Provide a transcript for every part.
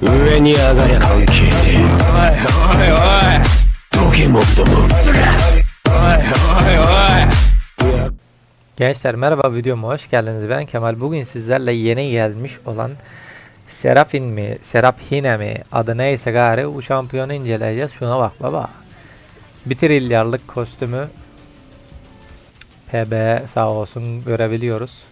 上に上がりゃ関係ねえおいおいおいどけもっともおいおいおい Gençler merhaba videoma hoş geldiniz. Ben Kemal. Bugün sizlerle yeni gelmiş olan Serafin mi, Serafhine mi adı neyse gari bu şampiyonu inceleyeceğiz. Şuna bak baba. Bir trilyarlık kostümü PB sağ olsun görebiliyoruz.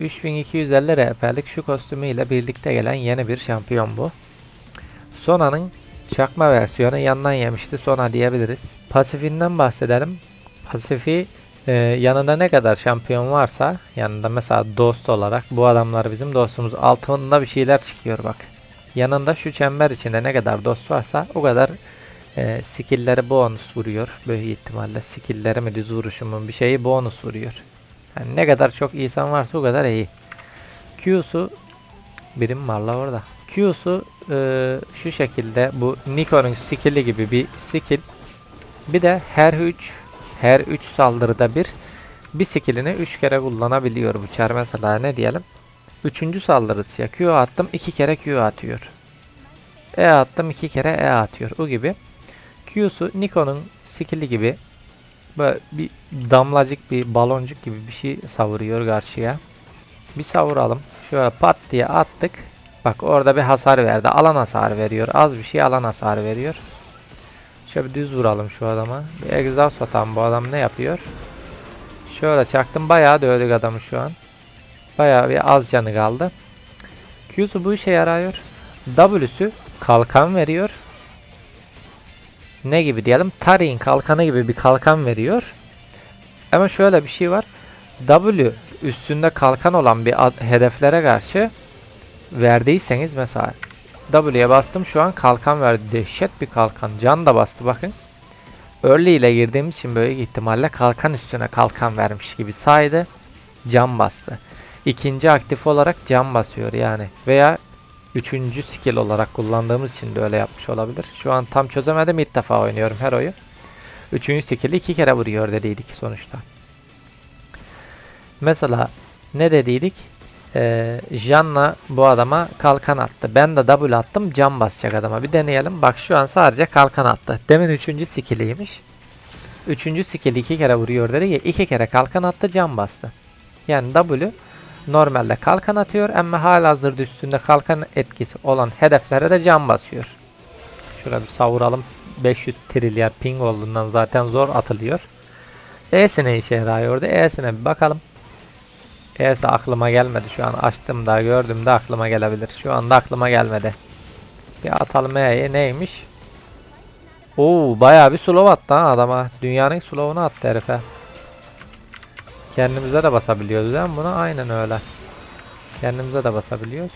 3250 RP'lik şu kostümüyle birlikte gelen yeni bir şampiyon bu. Sona'nın çakma versiyonu yandan yemişti Sona diyebiliriz. Pasifinden bahsedelim. Pasifi ee, yanında ne kadar şampiyon varsa yanında mesela dost olarak bu adamlar bizim dostumuz altında bir şeyler çıkıyor bak. Yanında şu çember içinde ne kadar dost varsa o kadar e, skill'leri bonus vuruyor. Böyle ihtimalle skill'leri mi düz vuruşumun bir şeyi bonus vuruyor. Yani ne kadar çok insan varsa o kadar iyi. Q'su birim var la orada. Q'su e, şu şekilde bu Nikon'un skill'i gibi bir skill. Bir de her 3 her 3 saldırıda bir bir skillini 3 kere kullanabiliyor bu çar mesela ne diyelim. Üçüncü saldırısı ya Q attım 2 kere Q atıyor. E attım 2 kere E atıyor. O gibi. Q'su Nikon'un skill'i gibi böyle bir damlacık bir baloncuk gibi bir şey savuruyor karşıya. Bir savuralım. Şöyle pat diye attık. Bak orada bir hasar verdi. Alan hasar veriyor. Az bir şey alan hasar veriyor. Şöyle bir düz vuralım şu adama. Bir egzoz atalım bu adam ne yapıyor? Şöyle çaktım bayağı dövdük adamı şu an. Bayağı bir az canı kaldı. Q'su bu işe yarıyor. W'su kalkan veriyor. Ne gibi diyelim? Tarihin kalkanı gibi bir kalkan veriyor. Ama şöyle bir şey var. W üstünde kalkan olan bir hedeflere karşı verdiyseniz mesela W'ye bastım şu an kalkan verdi. Dehşet bir kalkan. Can da bastı bakın. Early ile girdiğim için böyle ihtimalle kalkan üstüne kalkan vermiş gibi saydı. Can bastı. İkinci aktif olarak can basıyor yani. Veya üçüncü skill olarak kullandığımız için de öyle yapmış olabilir. Şu an tam çözemedim ilk defa oynuyorum her oyu. Üçüncü skill'i iki kere vuruyor dediydik sonuçta. Mesela ne dediydik? Ee, Janna bu adama kalkan attı. Ben de W attım can basacak adama. Bir deneyelim. Bak şu an sadece kalkan attı. Demin üçüncü skilliymiş. Üçüncü skill iki kere vuruyor dedi ya iki kere kalkan attı can bastı. Yani W normalde kalkan atıyor ama hala hazırda üstünde kalkan etkisi olan hedeflere de can basıyor. Şurada bir savuralım. 500 trilyar ping olduğundan zaten zor atılıyor. E'sine işe yarıyordu. E'sine bir bakalım. E'si aklıma gelmedi şu an açtım da gördüm de aklıma gelebilir. Şu anda aklıma gelmedi. Bir atalım E'ye neymiş? Oo bayağı bir slow attı ha adama. Dünyanın slow'unu attı herife. Kendimize de basabiliyoruz değil mi buna? Aynen öyle. Kendimize de basabiliyoruz.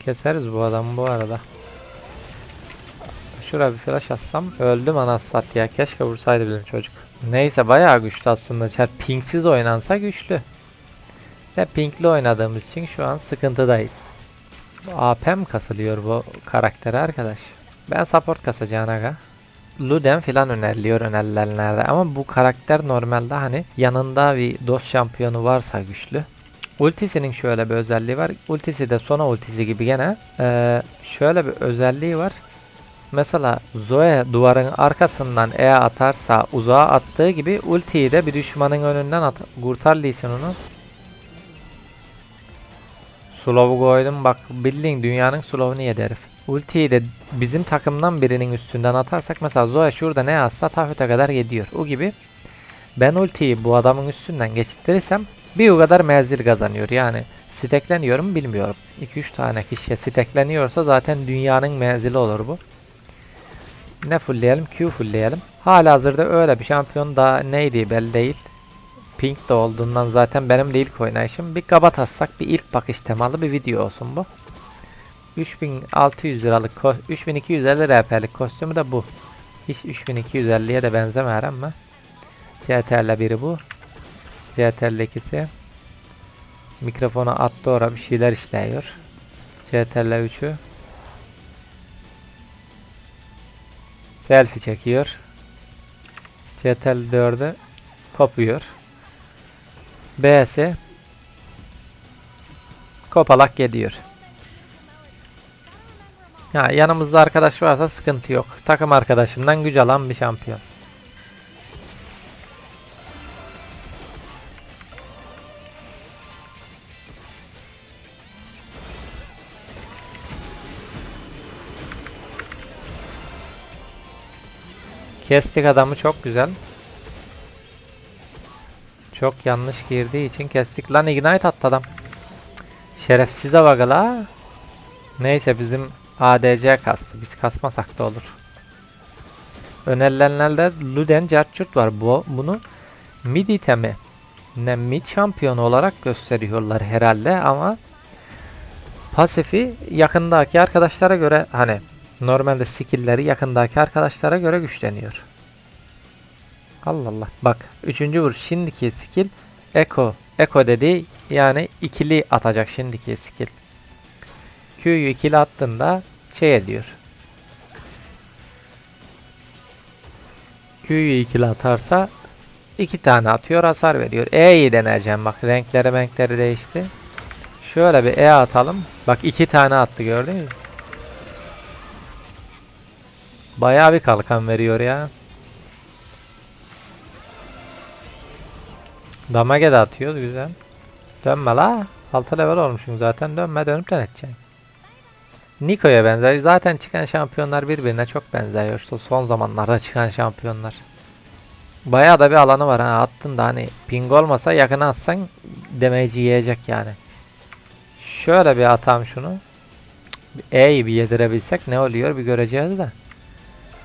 Keseriz bu adamı bu arada. Şuraya bir flash atsam öldüm anasını sat ya. Keşke vursaydı bizim çocuk. Neyse bayağı güçlü aslında. Çar pinksiz oynansa güçlü. Ve pinkli oynadığımız için şu an sıkıntıdayız. AP mi kasılıyor bu karaktere arkadaş? Ben support kasacağım aga. Luden filan öneriliyor önerilenlerde ama bu karakter normalde hani yanında bir dost şampiyonu varsa güçlü. Ultisinin şöyle bir özelliği var. Ultisi de sona ultisi gibi gene. Ee, şöyle bir özelliği var. Mesela Zoe duvarın arkasından E atarsa uzağa attığı gibi ultiyi de bir düşmanın önünden at kurtar Lee onu. Slow'u koydum bak bildiğin dünyanın slow'unu yedi herif. Ultiyi de bizim takımdan birinin üstünden atarsak mesela Zoe şurada ne atsa Tafut'a kadar gidiyor. O gibi ben ultiyi bu adamın üstünden geçirirsem bir o kadar menzil kazanıyor yani. Stekleniyor mu bilmiyorum. 2-3 tane kişiye stekleniyorsa zaten dünyanın menzili olur bu. Ne fullleyelim? Q fullleyelim. Hala hazırda öyle bir şampiyon da neydi belli değil. Pink de olduğundan zaten benim de ilk oynayışım. Bir kabat atsak bir ilk bakış temalı bir video olsun bu. 3600 liralık 3250 RP'lik kostümü de bu. Hiç 3250'ye de benzemer ama. CTRL biri bu. CTRL ikisi. Mikrofona attı ora bir şeyler işliyor. CTRL 3'ü. Selfie çekiyor. CTRL 4'ü Kopuyor. B'si kopalak geliyor. Ya yanımızda arkadaş varsa sıkıntı yok. Takım arkadaşından güç alan bir şampiyon. Kestik adamı çok güzel. Çok yanlış girdiği için kestik. Lan ignite attı adam. Şerefsize bak. Neyse bizim ADC kastı. Biz kasmasak da olur. Önerilenlerde Luden Carchurt var. Bu, bunu mid itemi ne mid şampiyonu olarak gösteriyorlar herhalde ama pasifi yakındaki arkadaşlara göre hani normalde skill'leri yakındaki arkadaşlara göre güçleniyor. Allah Allah. Bak. Üçüncü vuruş. Şimdiki skill Echo. Echo dedi yani ikili atacak şimdiki skill. Q'yu ikili attığında şey ediyor. Q'yu ikili atarsa iki tane atıyor hasar veriyor. E'yi deneyeceğim bak renkleri renkleri değişti. Şöyle bir E atalım. Bak iki tane attı gördün mü? Bayağı bir kalkan veriyor ya. Damage de atıyoruz güzel. Dönme la. 6 level olmuşum zaten. Dönme dönüp deneteceksin. Niko'ya benzer. Zaten çıkan şampiyonlar birbirine çok benziyor. İşte son zamanlarda çıkan şampiyonlar. Bayağı da bir alanı var ha. Attın da hani ping olmasa yakına atsan damage yiyecek yani. Şöyle bir atam şunu. E'yi bir yedirebilsek ne oluyor bir göreceğiz de.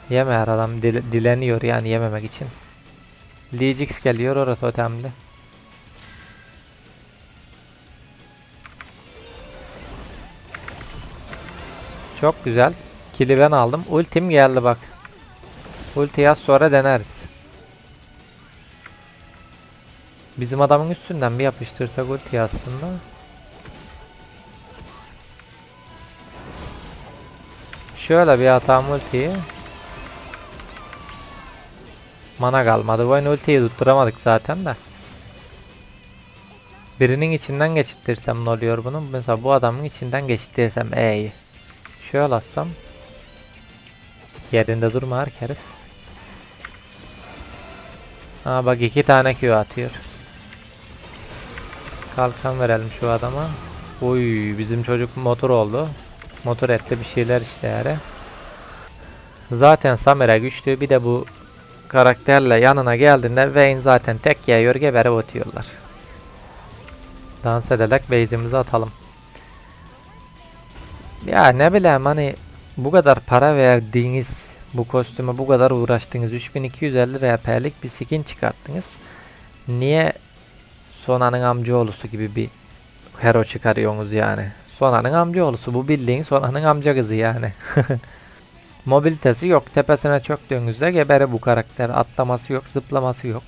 Yeme her adam dil- dileniyor yani yememek için. Lee Jix geliyor orada totemli. Çok güzel. Kili ben aldım. Ultim geldi bak. Ulti yaz sonra deneriz. Bizim adamın üstünden bir yapıştırsak ulti aslında. Şöyle bir atam ultiyi. Mana kalmadı. Bu oyun ultiyi tutturamadık zaten de. Birinin içinden geçittirsem ne oluyor bunun? Mesela bu adamın içinden geçittirsem E'yi. Şöyle atsam. Yerinde durma herif. Aa bak iki tane Q atıyor. Kalkan verelim şu adama. Uy bizim çocuk motor oldu. Motor etti bir şeyler işte yani. Zaten Samira güçlü bir de bu karakterle yanına geldiğinde Vayne zaten tek yiyor geberip atıyorlar. Dans ederek base'imizi atalım. Ya ne bileyim hani bu kadar para verdiğiniz bu kostüme bu kadar uğraştınız 3250 RP'lik bir skin çıkarttınız. Niye Sona'nın amcaoğlusu gibi bir hero çıkarıyorsunuz yani? Sona'nın amcaoğlusu bu bildiğin Sona'nın amca kızı yani. Mobilitesi yok. Tepesine çöktüğünüzde gebere bu karakter. Atlaması yok, zıplaması yok.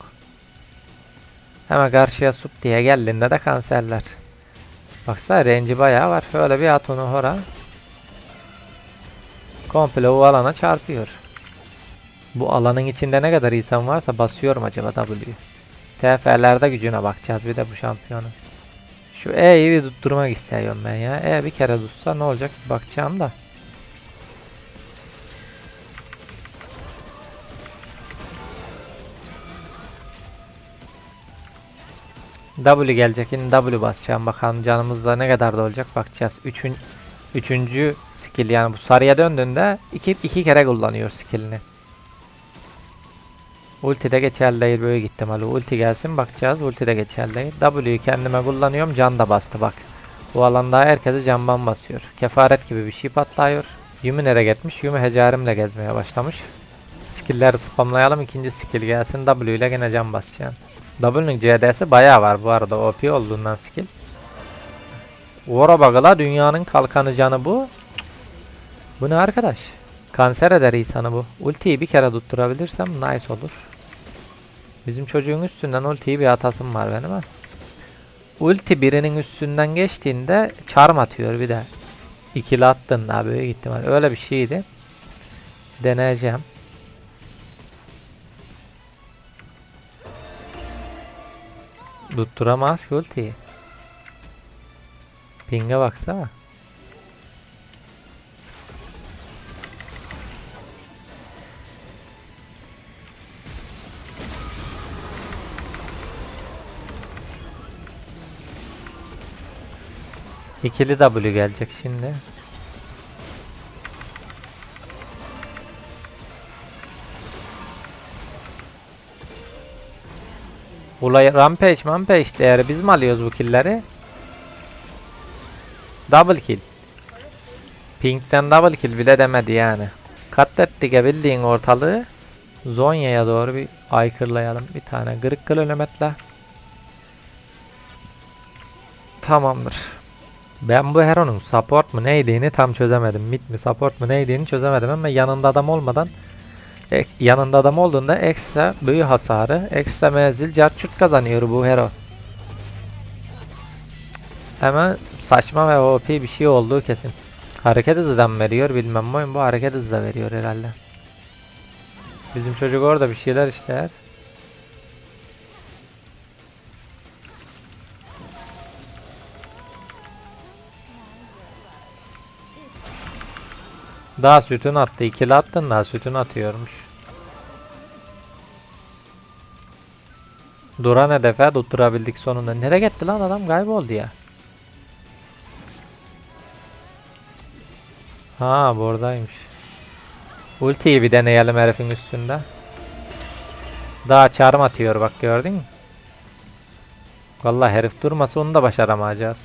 Hemen karşıya sup diye geldiğinde de kanserler. Baksana range'i bayağı var. Şöyle bir at onu hora. Komple o alana çarpıyor. Bu alanın içinde ne kadar insan varsa basıyorum acaba W'yu. TF'lerde gücüne bakacağız bir de bu şampiyonun. Şu E'yi bir tutturmak istiyorum ben ya. E bir kere tutsa ne olacak bakacağım da. W gelecek yine W basacağım bakalım canımızda ne kadar da olacak bakacağız. Üçün, üçüncü skill yani bu sarıya döndüğünde iki, iki kere kullanıyor skillini. Ulti de geçerli değil böyle gittim hadi ulti gelsin bakacağız ulti de geçerli değil. W'yu kendime kullanıyorum can da bastı bak. Bu alanda herkese canban basıyor. Kefaret gibi bir şey patlıyor. Yumi nereye gitmiş? Yumi hecarimle gezmeye başlamış. Skill'leri spamlayalım ikinci skill gelsin W ile gene can basacağım. W'nun CD'si bayağı var bu arada OP olduğundan skill. Vora bagala dünyanın kalkanı canı bu. Bu ne arkadaş? Kanser eder insanı bu. Ultiyi bir kere tutturabilirsem nice olur. Bizim çocuğun üstünden ultiyi bir atasım var benim ha. Ulti birinin üstünden geçtiğinde charm atıyor bir de. İkili attığında böyle gittim. Öyle bir şeydi. Deneyeceğim. Tutturamaz ki ultiyi. Ping'e baksana. İkili W gelecek şimdi. Ulay rampage rampage değeri biz mi alıyoruz bu killleri? Double kill. Pink'ten double kill bile demedi yani. Katlettik ya bildiğin ortalığı. Zonya'ya doğru bir aykırılayalım. Bir tane kırık kıl ölemetle. Tamamdır. Ben bu Hero'nun support mu neydiğini tam çözemedim. Mid mi support mu neydiğini çözemedim ama yanında adam olmadan ek- yanında adam olduğunda ekstra büyü hasarı, ekstra menzil, cartçurt kazanıyor bu hero. Hemen saçma ve OP bir şey olduğu kesin. Hareket hızından veriyor bilmem oyun bu hareket hızı da veriyor herhalde. Bizim çocuk orada bir şeyler işler. Daha sütün attı. ikili attın daha sütün atıyormuş. Duran hedefe tutturabildik sonunda. Nereye gitti lan adam kayboldu ya. Ha buradaymış. Ultiyi bir deneyelim herifin üstünde. Daha çarm atıyor bak gördün mü? Vallahi herif durmasa onu da başaramayacağız.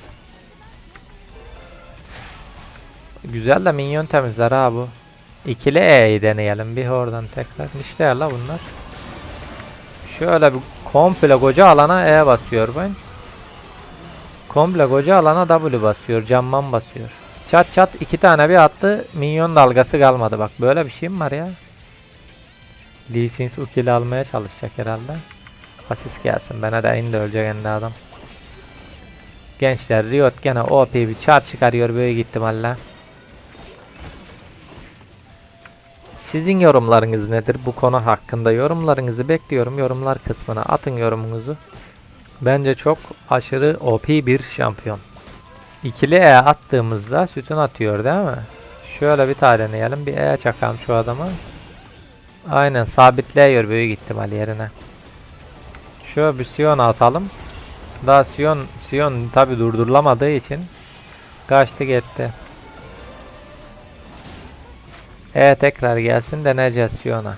Güzel de minyon temizler ha bu. İkili E'yi deneyelim bir oradan tekrar. İşte la bunlar. Şöyle bir komple koca alana E basıyor ben. Komple koca alana W basıyor. Camman basıyor. Çat çat iki tane bir attı. Minyon dalgası kalmadı bak. Böyle bir şey mi var ya? Lee Sin o kill'i almaya çalışacak herhalde. Asist gelsin. Bana da indi ölecek kendi adam. Gençler Riot gene OP bir çar çıkarıyor böyle ihtimalle. Sizin yorumlarınız nedir bu konu hakkında? Yorumlarınızı bekliyorum. Yorumlar kısmına atın yorumunuzu. Bence çok aşırı OP bir şampiyon. İkili E attığımızda sütun atıyor değil mi? Şöyle bir tane. Bir E çakalım şu adama. Aynen sabitleyiyor büyük ihtimal yerine. Şöyle bir Sion atalım. Daha Sion, Sion tabi durdurulamadığı için kaçtı gitti. E tekrar gelsin deneyeceğiz Sion'a.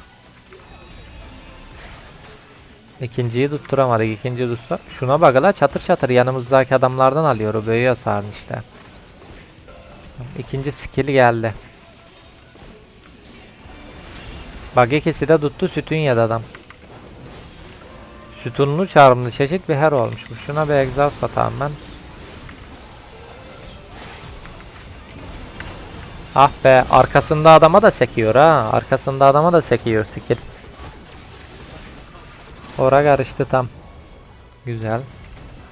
İkinciyi tutturamadık. İkinci tutsa. Şuna bak la çatır çatır yanımızdaki adamlardan alıyor o böyü hasarını işte. İkinci skill geldi. Bak ikisi de tuttu sütun yedi adam. Sütunlu çarmlı çeşit bir her olmuş. Şuna bir egzoz atayım ben. Ah be arkasında adama da sekiyor ha. Arkasında adama da sekiyor skill. Ora karıştı tam. Güzel.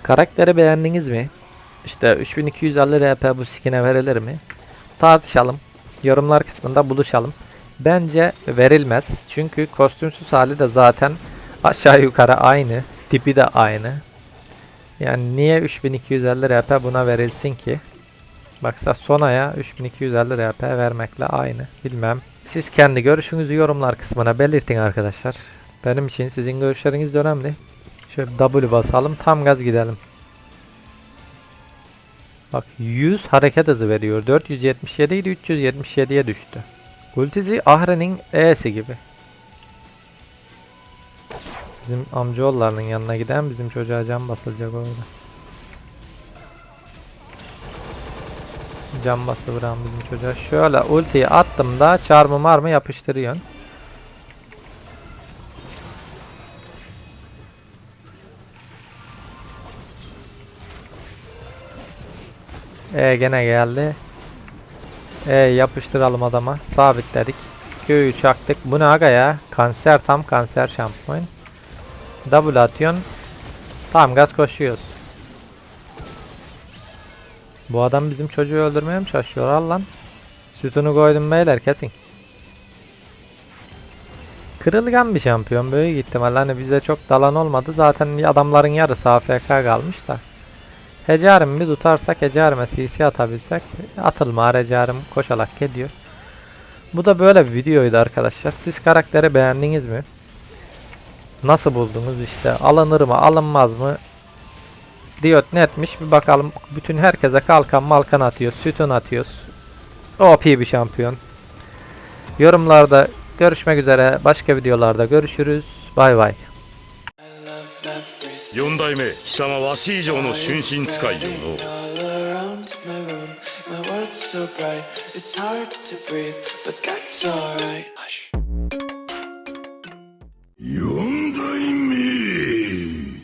Karakteri beğendiniz mi? İşte 3250 RP bu skin'e verilir mi? Tartışalım. Yorumlar kısmında buluşalım. Bence verilmez. Çünkü kostümsüz hali de zaten aşağı yukarı aynı. Tipi de aynı. Yani niye 3250 RP buna verilsin ki? Baksa Sona'ya 3250 RP vermekle aynı. Bilmem. Siz kendi görüşünüzü yorumlar kısmına belirtin arkadaşlar. Benim için sizin görüşleriniz de önemli. Şöyle W basalım. Tam gaz gidelim. Bak 100 hareket hızı veriyor. 477 idi 377'ye düştü. Ultisi Ahre'nin E'si gibi. Bizim amcaoğullarının yanına giden bizim çocuğa can basılacak orada. Can basıvıran bizim çocuğa. Şöyle ultiyi attım da çarmı marmı yapıştırıyorsun. E gene geldi. E yapıştıralım adama. Sabitledik. Q'yu çaktık. Bu ne aga ya? Kanser tam kanser şampiyon. Double atıyorsun. Tam gaz koşuyoruz. Bu adam bizim çocuğu öldürmeye mi çalışıyor? Al lan. Sütunu koydum beyler kesin. kırılgan bir şampiyon büyük ihtimal. Hani bize çok dalan olmadı. Zaten adamların yarısı AFK kalmış da. Hecarim bir tutarsak Hecarim'e CC atabilsek atılma Hecarim koşarak geliyor. Bu da böyle bir videoydu arkadaşlar. Siz karakteri beğendiniz mi? Nasıl buldunuz işte alınır mı alınmaz mı? Riot netmiş bir bakalım bütün herkese kalkan malkan atıyor sütun atıyoruz. OP bir şampiyon. Yorumlarda görüşmek üzere başka videolarda görüşürüz. Bay bay. 四代目貴様わし以上の春心使いよの all around my room. My world's so bright, it's hard to breathe, but that's alright. Hush. よ